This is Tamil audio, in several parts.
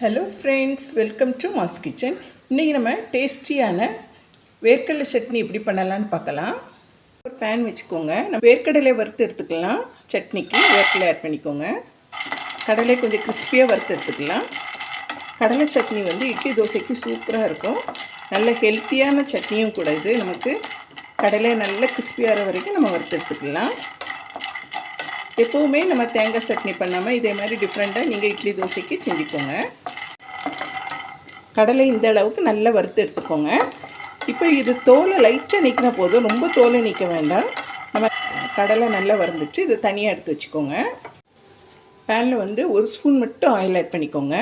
Hello friends welcome to mass kitchen இன்றைக்கி நம்ம டேஸ்டியான வேர்க்கடலை சட்னி எப்படி பண்ணலான்னு பார்க்கலாம். ஒரு பேன் வச்சுக்கோங்க. நம்ம வேர்க்கடலை வறுத்து எடுத்துக்கலாம். சட்னிக்கு வேர்க்கடலை ஆட் பண்ணிக்கோங்க. கடலை கொஞ்சம் கிறிஸ்பியாக வறுத்து எடுத்துக்கலாம். கடலை சட்னி வந்து இட்லி தோசைக்கு சூப்பராக இருக்கும். நல்ல ஹெல்த்தியான சட்னியும் கூட இது. நமக்கு கடலை நல்ல கிறிஸ்பியாகிற வரைக்கும் நம்ம வறுத்து எடுத்துக்கலாம். எப்போவுமே நம்ம தேங்காய் சட்னி பண்ணாமல் இதே மாதிரி டிஃப்ரெண்ட்டாக நீங்கள் இட்லி தோசைக்கு செஞ்சுக்கோங்க. கடலை இந்த அளவுக்கு நல்லா வறுத்து எடுத்துக்கோங்க. இப்போ இது தோலை லைட்டாக நீக்கினா போதும். ரொம்ப தோலை நீக்க வேண்டாம். நம்ம கடலை நல்லா வறுந்துட்டு இதை தனியாக எடுத்து வச்சுக்கோங்க. பேனில் வந்து ஒரு ஸ்பூன் மட்டும் ஆயில் ஆட் பண்ணிக்கோங்க.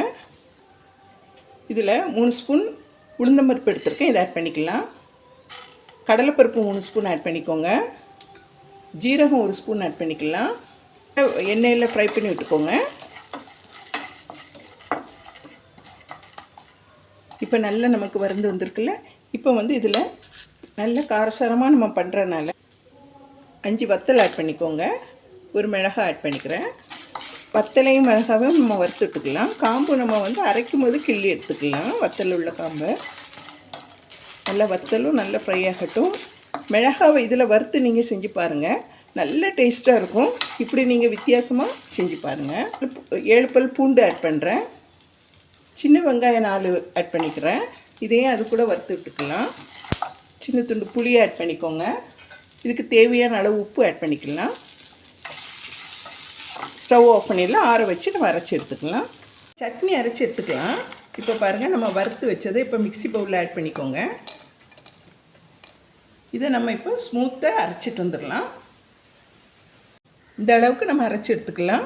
இதில் மூணு ஸ்பூன் உளுந்தம்பருப்பு எடுத்துருக்கேன். இதை ஆட் பண்ணிக்கலாம். கடலைப்பருப்பு மூணு ஸ்பூன் ஆட் பண்ணிக்கோங்க. ஜீரகம் ஒரு ஸ்பூன் ஆட் பண்ணிக்கலாம். எண்ணெயில் ஃப்ரை பண்ணி விட்டுக்கோங்க. இப்போ நல்லா நமக்கு வருந்து வந்திருக்குல்ல? இப்போ வந்து இதில் நல்ல காரசாரமாக நம்ம பண்ணுறதுனால அஞ்சு வத்தல் ஆட் பண்ணிக்கோங்க. ஒரு மிளகாய் ஆட் பண்ணிக்கிறேன். வத்தலையும் மிளகாவும் நம்ம வறுத்துட்டுக்கலாம் காம்பு நம்ம வந்து அரைக்கும் போது கிள்ளி எடுத்துக்கலாம். வத்தல் உள்ள காம்பை. நல்லா வத்தலும் நல்லா ஃப்ரை ஆகட்டும். மிளகாவை இதில் வறுத்து நீங்கள் செஞ்சு பாருங்கள் நல்ல டேஸ்ட்டாக இருக்கும். இப்படி நீங்கள் வித்தியாசமாக செஞ்சு பாருங்கள் ஏழு பல் பூண்டு ஆட் பண்ணுறேன் சின்ன வெங்காயம் நாலு ஆட் பண்ணிக்கிறேன். இதையும் அது கூட வறுத்து விட்டுக்கலாம். சின்ன துண்டு புளியை ஆட் பண்ணிக்கோங்க. இதுக்கு தேவையான அளவு உப்பு ஆட் பண்ணிக்கலாம். ஸ்டவ் ஆஃப் பண்ணிடலாம். ஆற வச்சு நம்ம அரைச்சி எடுத்துக்கலாம். சட்னி அரைச்சி எடுத்துக்கலாம். இப்போ பாருங்கள் நம்ம வறுத்து வச்சதை இப்போ மிக்சி பவுலில் ஆட் பண்ணிக்கோங்க. இதை நம்ம இப்போ ஸ்மூத்தாக அரைச்சிட்டு வந்துடலாம். இந்த அளவுக்கு நம்ம அரைச்சி எடுத்துக்கலாம்.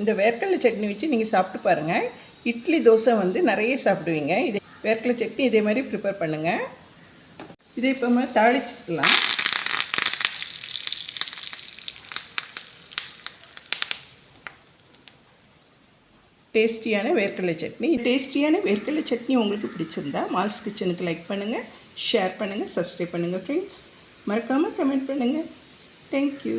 இந்த வேர்க்கடலை சட்னி வச்சு நீங்கள் சாப்பிட்டு பாருங்கள் இட்லி தோசை வந்து நிறைய சாப்பிடுவீங்க. இதே வேர்க்கடலை சட்னி இதே மாதிரி ப்ரிப்பேர் பண்ணுங்கள் இதை இப்போ தாளிச்சுக்கலாம் தாளிச்சிக்கலாம். டேஸ்டியான வேர்க்கடலை சட்னி. டேஸ்டியான வேர்க்கடலை சட்னி உங்களுக்கு பிடிச்சிருந்தா மால்ஸ் கிச்சனுக்கு லைக் பண்ணுங்கள் ஷேர் பண்ணுங்கள் சப்ஸ்கிரைப் பண்ணுங்கள் ஃப்ரெண்ட்ஸ் மறக்காமல் கமெண்ட் பண்ணுங்கள் தேங்க்யூ